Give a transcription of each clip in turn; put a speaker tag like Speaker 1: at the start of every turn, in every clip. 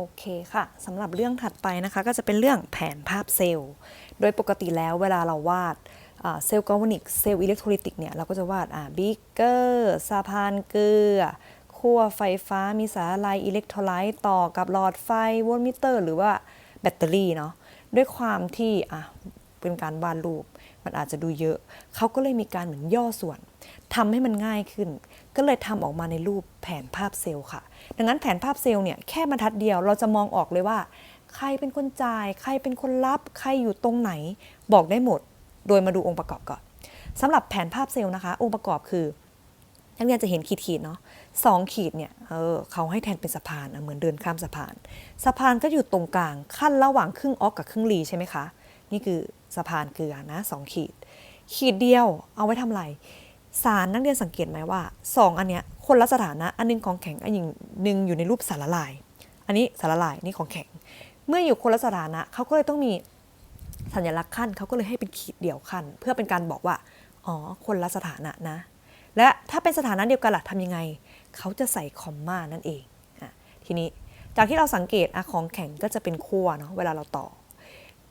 Speaker 1: โอเคค่ะสำหรับเรื่องถัดไปนะคะก็จะเป็นเรื่องแผนภาพเซลล์ โดยปกติแล้วเวลาเราวาดเซลล์กาวนิกเซลล์อิเล็กโทรลิติกเนี่ยเราก็จะวาดบิ๊กเกอร์สะพานเกลือขั้วไฟฟ้ามีสารละลายอิเล็กโทรไลต์ต่อกับหลอดไฟโวลต์มิเตอร์ หรือว่าแบตเตอรี่เนาะด้วยความที่อะเป็นการวาดรูปมันอาจจะดูเยอะ เขาก็เลยมีการเหมือนย่อส่วน ทำให้มันง่ายขึ้น ก็เลยทำออกมาในรูปแผนภาพเซลล์ค่ะ ดังนั้นแผนภาพเซลล์เนี่ยแค่บรรทัดเดียวเราจะมองออกเลยว่า ใครเป็นคนจ่าย ใครเป็นคนรับ ใครอยู่ตรงไหน บอกได้หมด โดยมาดูองค์ประกอบก่อนสำหรับแผนภาพเซลล์นะคะ องค์ประกอบคือนักเรียนจะเห็นขีดๆเนาะสองขีดเนี่ยเออเขาให้แทนเป็นสะพานเหมือนเดินข้ามสะพาน สะพานก็อยู่ตรงกลางขั้นระหว่างครึ่งออกกับครึ่งรีใช่ไหมคะ นี่คือสะพานเกลือนะสองขีด ขีดเดียวเอาไว้ทำอะไร สารนักเรียนสังเกตไหมว่าสองอันเนี้ยคนละสถานะอันหนึงของแข็งอันหนึ่งอยู่ในรูปสารละลาย อันนี้สารละลายนี่ของแข็ง เมื่ออยู่คนละสถานะเขาก็เลยต้องมีสัญลักษณ์ขั้นเขาก็เลยให้เป็นขีดเดี่ยวขั้น เพื่อเป็นการบอกว่าอ๋อคนละสถานะนะ และถ้าเป็นสถานะเดียวกันล่ะทำยังไงเขาจะใส่คอมมานั่นเองอทีนี้จากที่เราสังเกตอะของแข็งก็จะเป็นขั้วเนาะเวลาเราต่อ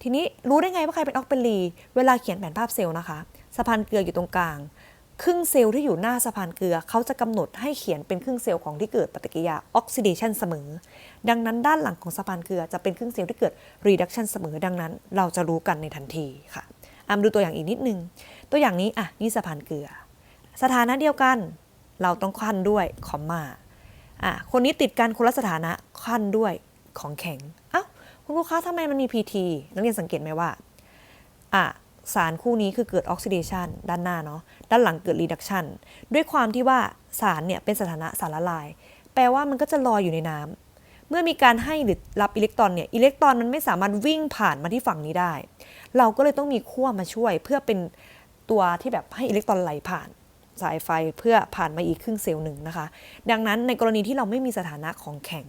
Speaker 1: ทีนี้รู้ได้ไงว่าใครเป็นออกเป็นรีเวลาเขียนแผนภาพเซลล์นะคะสะพานเกลืออยู่ตรงกลาง ครึ่งเซลล์ที่อยู่หน้าสะพานเกลือ เขาจะกำหนดให้เขียนเป็นครึ่งเซลล์ของที่เกิดปฏิกิริยาออกซิเดชันเสมอ ดังนั้นด้านหลังของสะพานเกลือจะเป็นครึ่งเซลล์ที่เกิดรีดักชันเสมอ ดังนั้น เราจะรู้กันในทันทีค่ะอะมาดูตัวอย่างอีกนิดนึง ตัวอย่างนี้อะนี่สะพานเกลือ สถานะเดียวกัน เราต้องขั้นด้วยคอมมาอะคนนี้ติดกันคนละสถานะขั้นด้วยของแข็ง เอ้าคุณครูคะทำไมมันมี PT นักเรียนสังเกตไหมว่าอะ สารคู่นี้คือเกิดออกซิเดชันด้านหน้าเนาะด้านหลังเกิดรีดักชันด้วยความที่ว่าสารเนี่ยเป็นสถานะสารละลาย แปลว่ามันก็จะลอยอยู่ในน้ำเมื่อมีการให้หรือรับอิเล็กตรอนเนี่ยอิเล็กตรอนมันไม่สามารถวิ่งผ่านมาที่ฝั่งนี้ได้ เราก็เลยต้องมีขั้วมาช่วย เพื่อเป็นตัวที่แบบให้อิเล็กตรอนไหลผ่านสายไฟเพื่อผ่านมาอีกครึ่งเซลล์หนึ่งนะคะ ดังนั้นในกรณีที่เราไม่มีสถานะของแข็ง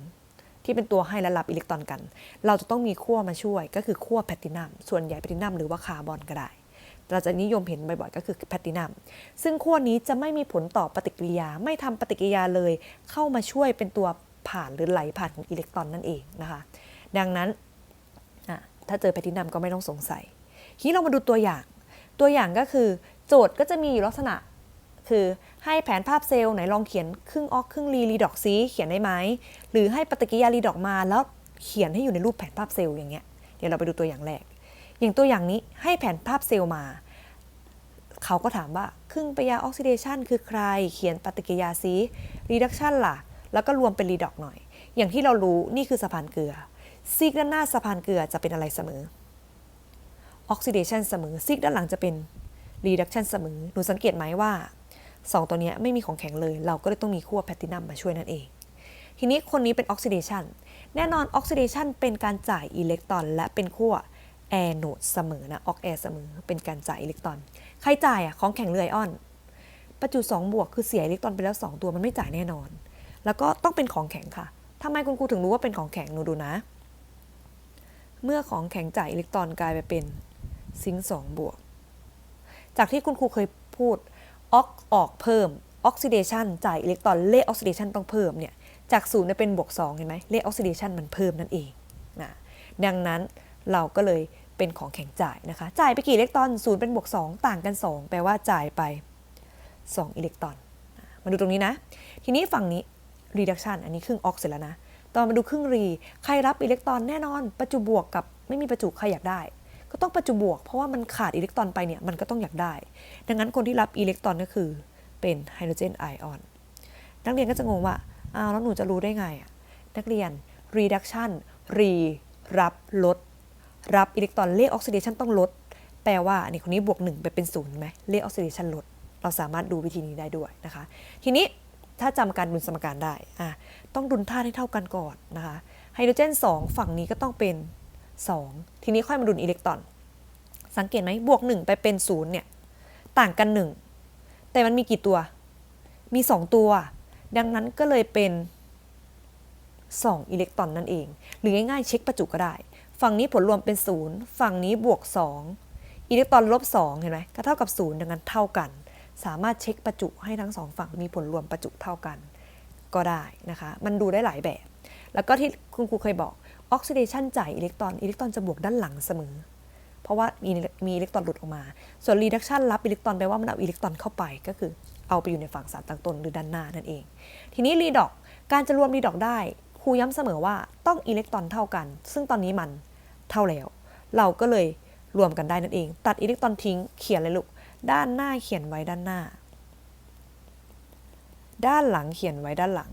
Speaker 1: ที่เป็นตัวให้และรับอิเล็กตรอนกัน เราจะต้องมีขั้วมาช่วย ก็คือขั้วแพลตินัมส่วนใหญ่แพลตินัมหรือว่าคาร์บอนก็ได้เราจะนิยมเห็นบ่อยๆ ก็คือแพลตินัม ซึ่งขั้วนี้จะไม่มีผลต่อปฏิกิริยา ไม่ทำปฏิกิริยาเลย เข้ามาช่วยเป็นตัวผ่านหรือไหลผ่านของอิเล็กตรอนนั่นเองนะคะ ดังนั้นถ้าเจอแพลตตินัมก็ไม่ต้องสงสัย ทีนี้เรามาดูตัวอย่าง ตัวอย่างก็คือ โจทย์ก็จะมีอยู่ลักษณะคือ ให้แผนภาพเซลล์ไหนลองเขียนครึ่งออกครึ่งรีรีดอกซีเขียนได้ไหมหรือให้ปฏิกิริยารีดอกมาแล้วเขียนให้อยู่ในรูปแผนภาพเซลล์อย่างเงี้ยเดี๋ยวเราไปดูตัวอย่างแรก อย่างตัวอย่างนี้ให้แผนภาพเซลล์มา เขาก็ถามว่าครึ่งปฏิกิริยาออกซิเดชันคือใคร เขียนปฏิกิริยาซีรีดักชันล่ะ แล้วก็รวมเป็นรีดอกหน่อย อย่างที่เรารู้นี่คือสะพานเกลือซีกด้านหน้าสะพานเกลือจะเป็นอะไรเสมอออกซิเดชันเสมอซีกด้านหลังจะเป็นรีดักชันเสมอหนูสังเกตไหมว่า สองตัวนี้ไม่มีของแข็งเลย เราก็เลยต้องมีขั้วแพลตตินัมมาช่วยนั่นเอง ทีนี้คนนี้เป็นออกซิเดชันแน่นอนออกซิเดชันเป็นการจ่ายอิเล็กตรอน และเป็นขั้วแอโนดเสมอนะออกแอร์เสมอเป็นการจ่ายอิเล็กตรอน ใครจ่ายอะของแข็งเรือไอออนประจุ2บวกคือเสียอิเล็กตรอนไปแล้ว 2 ตัวมันไม่จ่ายแน่นอน แล้วก็ต้องเป็นของแข็งค่ะทำไมคุณครูถึงรู้ว่าเป็นของแข็งหนูดูนะ เมื่อของแข็งจ่ายอิเล็กตรอนกลายไปเป็นซิงค์2บวก จากที่คุณครูเคยพูด ออกออกเพิ่มออกซิเดชันจ่ายอิเล็กตรอนเลขออกซิเดชันต้องเพิ่มเนี่ยจากศูนย์เป็นบวก2เห็นไหมเลขออกซิเดชันมันเพิ่มนั่นเองนะดังนั้นเราก็เลยเป็นของแข็งจ่ายนะคะ จ่ายไปกี่อิเล็กตรอนศูนย์เป็นบวก2ต่างกัน 2 แปลว่าจ่ายไป 2 อิเล็กตรอน มาดูตรงนี้นะ ทีนี้ฝั่งนี้ reduction อันนี้ครึ่งออกเสร็จแล้วนะ ตอนมาดูครึ่งรี ใครรับอิเล็กตรอนแน่นอน ประจุบวกกับไม่มีประจุใครอยากได้ ก็ต้องประจุบวก เพราะว่ามันขาดอิเล็กตรอนไปเนี่ยมันก็ต้องอยากได้ ดังนั้นคนที่รับอิเล็กตรอนก็คือเป็นไฮโดรเจนไอออน นักเรียนก็จะงงว่าอ้าวแล้วหนูจะรู้ได้ไงอะนักเรียน reduction re รับลด รับอิเล็กตรอนเลขออกซิเดชันต้องลด แปลว่านนี้คนนี้บวก 1 ไปเป็นศูนย์ไหมเลขออกซิเดชันลด เราสามารถดูวิธีนี้ได้ด้วยนะคะ ทีนี้ถ้าจำการดุลสมการได้อะต้องดุลธาตุให้เท่ากันก่อนนะคะไฮโดรเจน 2 ฝั่งนี้ก็ต้องเป็น 2 ทีนี้ค่อยมาดุลอิเล็กตรอน สังเกตไหมบวก 1 ไปเป็น0เนี่ยต่างกัน 1 แต่มันมีกี่ตัว มี 2 ตัว ดังนั้นก็เลยเป็น 2 อิเล็กตรอนนั่นเอง หรือง่ายๆเช็คประจุก็ได้ ฝั่งนี้ผลรวมเป็น 0 ฝั่งนี้บวก 2 อิเล็กตรอนลบ 2 เห็นไหมก็เท่ากับ 0 ดังนั้นเท่ากัน สามารถเช็คประจุให้ทั้งสองฝั่งมีผลรวมประจุเท่ากัน ก็ได้นะคะ มันดูได้หลายแบบ แล้วก็ที่คุณครูเคยบอก ออกซิเดชันจ่ายอิเล็กตรอนอิเล็กตรอนจะบวกด้านหลังเสมอ เพราะว่ามีมีอิเล็กตรอนหลุดออกมา ส่วนรีดักชันรับอิเล็กตรอนแปลว่ามันเอาอิเล็กตรอนเข้าไปก็คือเอาไปอยู่ในฝั่งสารตั้งต้นหรือด้านหน้านั่นเอง ทีนี้รีดอกการจะรวมรีดอกได้ครูย้ำเสมอว่าต้องอิเล็กตรอนเท่ากัน ซึ่งตอนนี้มันเท่าแล้ว เราก็เลยรวมกันได้นั่นเอง ตัดอิเล็กตรอนทิ้งเขียนเลยลูกด้านหน้าเขียนไว้ด้านหน้า ด้านหลังเขียนไว้ด้านหลัง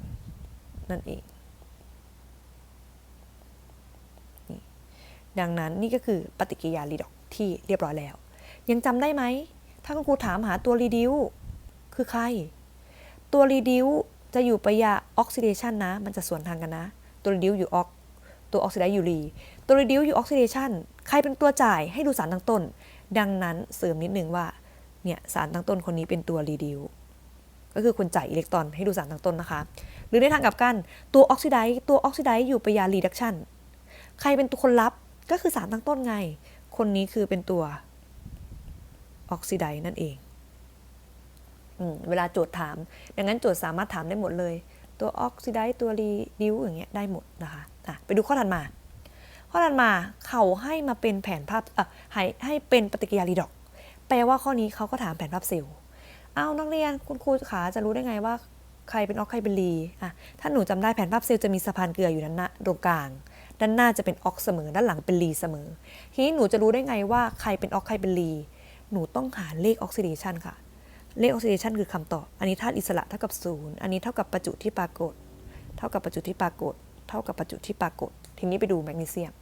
Speaker 1: นั่นเอง ดังนั้นนี่ก็คือปฏิกิริยารีดอกที่เรียบร้อยแล้ว ยังจำได้ไหม ถ้าคุณครูถามหาตัวรีดิวคือใคร ตัวรีดิวจะอยู่ปยาออกซิเดชันนะ มันจะสวนทางกันนะ ตัวรีดิวอยู่ออก ตัวออกซิไดซ์อยู่รี ตัวรีดิวอยู่ออกซิเดชันใครเป็นตัวจ่ายให้ดูสารตั้งต้น ดังนั้นเสริมนิดนึงว่า เนี่ยสารตั้งต้นคนนี้เป็นตัวรีดิวก็คือคนจ่ายอิเล็กตรอนให้ดูสารตั้งต้นนะคะ หรือในทางกลับกัน ตัวออกซิไดซ์ตัวออกซิไดซ์อยู่ปยารีดักชันใครเป็นตัวคนรับ ก็คือสารตั้งต้นไง คนนี้คือเป็นตัวออกซิไดซ์นั่นเองอเวลาโจทย์ถาม ดังนั้นโจทย์สามารถถามได้หมดเลย ตัวออกซิไดซ์ตัวรีดิวอย่างเงี้ยได้หมดนะคะอะไปดูข้อถัดมา ข้อถัดมาเขาให้มาเป็นแผนภาพอ่อให้ให้เป็นปฏิกิริยารีดอก แปลว่าข้อนี้เขาก็ถามแผนภาพเซลล์เอานักเรียนคุณครูขาจะรู้ได้ไงว่าใครเป็นออกใครเป็นรีอะถ้าหนูจำได้แผนภาพเซลล์จะมีสะพานเกลืออยู่ด้นน้าตรงกลาง ด้านหน้าจะเป็นออกเสมอ ด้านหลังเป็นรีเสมอ ทีนี้หนูจะรู้ได้ไงว่าใครเป็นออกใครเป็นรีหนูต้องหาเลขออกซิเดชันค่ะ เลขออกซิเดชันคือคำตอบ อันนี้ธาตุอิสระเท่ากับศูนย์อันนี้เท่ากับประจุที่ปรากฏ เท่ากับประจุที่ปรากฏ เท่ากับประจุที่ปรากฏ ทีนี้ไปดูแมกนีเซียม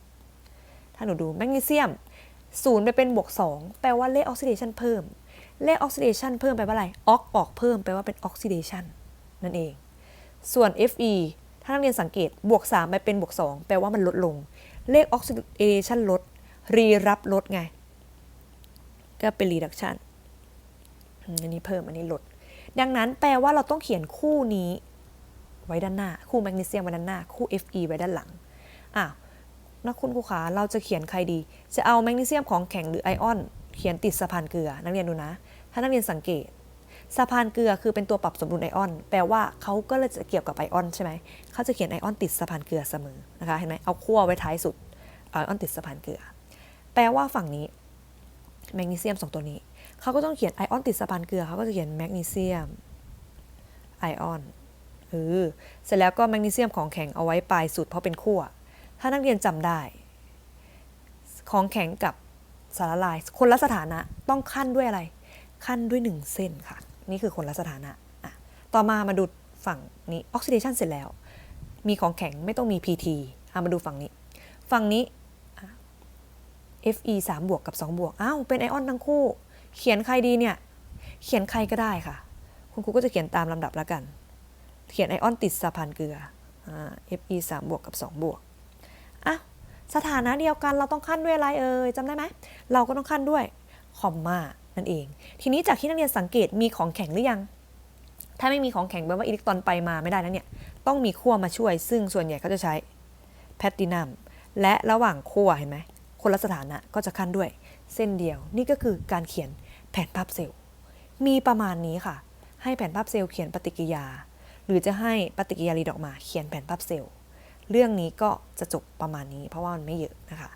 Speaker 1: ถ้าหนูดูแมกนีเซียมศูนย์ไปเป็นบวก2แปลว่าเลขออกซิเดชันเพิ่ม เลขออกซิเดชันเพิ่มแปลว่าอะไร ออกออกเพิ่มแปลว่าเป็นออกซิเดชันนั่นเอง ส่วน Fe ถ้านักเรียนสังเกตบวก 3 ไปเป็นบวก 2 แปลว่ามันลดลง เลขออกซิเดชันลด รีรับลดไง ก็เป็นรีดักชันอันนี้เพิ่ม อันนี้ลด ดังนั้นแปลว่าเราต้องเขียนคู่นี้ไว้ด้านหน้า คู่แมกนีเซียมไว้ด้านหน้า คู่ Fe ไว้ด้านหลัง อ้าว นักคุณครูขาเราจะเขียนใครดี จะเอาแมกนีเซียมของแข็งหรือไอออน เขียนติดสะพานเกลือ นักเรียนดูนะ ถ้านักเรียนสังเกต สะพานเกลือคือเป็นตัวปรับสมดุลไอออน แปลว่าเขาก็เลยจะเกี่ยวกับไอออนใช่ไหมเขาจะเขียนไอออนติดสะพานเกลือเสมอนะคะเห็นไหมเอาขั้วไว้ท้ายสุดไอออนติดสะพานเกลือ แปลว่าฝั่งนี้แมกนีเซียมสองตัวนี้เขาก็ต้องเขียนไอออนติดสะพานเกลือเขาก็จะเขียนแมกนีเซียมไอออนเออเสร็จแล้วก็แมกนีเซียมของแข็งเอาไว้ปลายสุดเพราะเป็นขั้วถ้านักเรียนจำได้ ของแข็งกับสารละลาย คนละสถานะต้องขั้นด้วยอะไร ขั้นด้วยหนึ่งเส้นค่ะ นี่คือคนละสถานะอะต่อมามาดูฝั่งนี้ออกซิเดชันเสร็จแล้ว มีของแข็งไม่ต้องมี PT อะมาดูฝั่งนี้ ฝั่งนี้อะ Fe 3 บวกกับ 2 บวก อ้าว เป็นไอออนทั้งคู่ เขียนใครดีเนี่ย เขียนใครก็ได้ค่ะ คุณครูก็จะเขียนตามลำดับแล้วกัน เขียนไอออนติดสะพานเกลืออ่า Fe 3 บวกกับ 2 บวก อะ สถานะเดียวกันเราต้องขั้นด้วยอะไรเอ่ยจำได้ไหม เราก็ต้องขั้นด้วยคอมมา นั่นเอง ทีนี้จากที่นักเรียนสังเกตมีของแข็งหรือยัง ถ้าไม่มีของแข็งแปลว่าอิเล็กตรอนไปมาไม่ได้นะเนี่ย ต้องมีขั้วมาช่วย ซึ่งส่วนใหญ่เขาจะใช้แพลตตินัม และระหว่างขั้วเห็นไหม คนละสถานะก็จะขั้นด้วย เส้นเดียว นี่ก็คือการเขียนแผนภาพเซลล์ มีประมาณนี้ค่ะ ให้แผนภาพเซลล์เขียนปฏิกิยา หรือจะให้ปฏิกิริยารีดออกมา เขียนแผนภาพเซลล์ เรื่องนี้ก็จะจบประมาณนี้ เพราะว่ามันไม่เยอะนะคะ